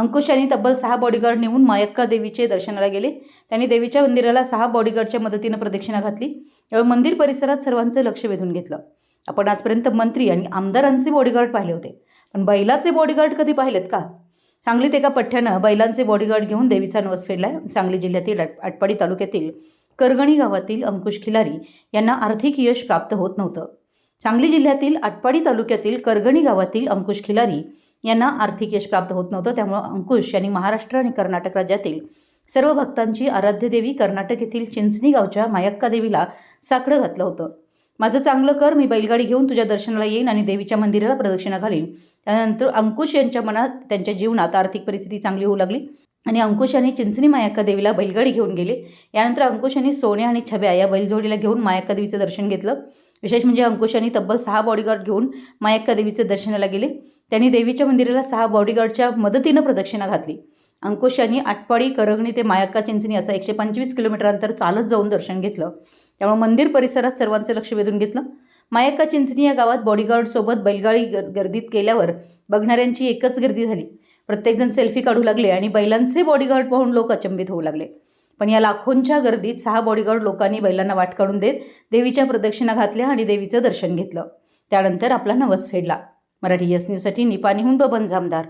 अंकुश यांनी तब्बल सहा बॉडीगार्ड नेऊन मायक्का देवीचे दर्शनाला गेले. त्यांनी देवीच्या मंदिराला सहा बॉडीगार्डच्या मदतीनं प्रदक्षिणा घातली. यावेळी मंदिर परिसरात सर्वांचं लक्ष वेधून घेतलं. आपण आजपर्यंत मंत्री आणि आमदारांचे बॉडीगार्ड पाहिले होते. पण बैलाचे बॉडीगार्ड कधी पाहिलेत का? सांगलीत एका पठ्ठ्यानं बैलांचे बॉडीगार्ड घेऊन देवीचा नवस फेडलाय. सांगली जिल्ह्यातील आटपाडी तालुक्यातील करगणी गावातील अंकुश खिलारी यांना आर्थिक यश प्राप्त होत नव्हतं. सांगली जिल्ह्यातील आटपाडी तालुक्यातील करगणी गावातील अंकुश खिलारी यांना आर्थिक यश प्राप्त होत नव्हतं. त्यामुळे अंकुश यांनी महाराष्ट्र आणि कर्नाटक राज्यातील सर्व भक्तांची आराध्य देवी कर्नाटक येथील चिंचणी गावच्या मायक्का देवीला साकडं घातलं होतं. माझं चांगलं कर मी बैलगाडी घेऊन तुझ्या दर्शनाला येईन आणि देवीच्या मंदिराला प्रदक्षिणा घालीन. त्यानंतर अंकुश यांच्या मनात त्यांच्या जीवनात आर्थिक परिस्थिती चांगली होऊ लागली. आणि अंकुश आणि चिंचणी मायाक्का देवीला बैलगाडी घेऊन गेले. यानंतर अंकुश आणि सोन्या आणि छब्या या बैलजोडीला घेऊन मायाक्का देवीचं दर्शन घेतलं. विशेष म्हणजे अंकुश यांनी तब्बल सहा बॉडीगार्ड घेऊन मायक्का देवीचे दर्शनाला गेले. त्यांनी देवीच्या मंदिराला सहा बॉडीगार्डच्या मदतीनं प्रदक्षिणा घातली. अंकुश यांनी आटपाडी करगणी ते मायक्का चिंचणी असा एकशे पंचवीस किलोमीटर अंतर चालत जाऊन दर्शन घेतलं. त्यामुळे मंदिर परिसरात सर्वांचं लक्ष वेधून घेतलं. मायक्का चिंचणी या गावात बॉडीगार्डसोबत बैलगाडी गर गर्दीत केल्यावर बघणाऱ्यांची एकच गर्दी झाली. प्रत्येकजण सेल्फी काढू लागले आणि बैलांचे बॉडीगार्ड पाहून लोक अचंबित होऊ लागले. पण या लाखोंच्या गर्दीत सहा बॉडीगार्ड लोकांनी बैलांना वाट काढून देत देवीच्या प्रदक्षिणा घातल्या आणि देवीचं दर्शन घेतलं. त्यानंतर आपला नवस फेडला. मराठी यस न्यूजसाठी निपाणीहून बबन जामदार.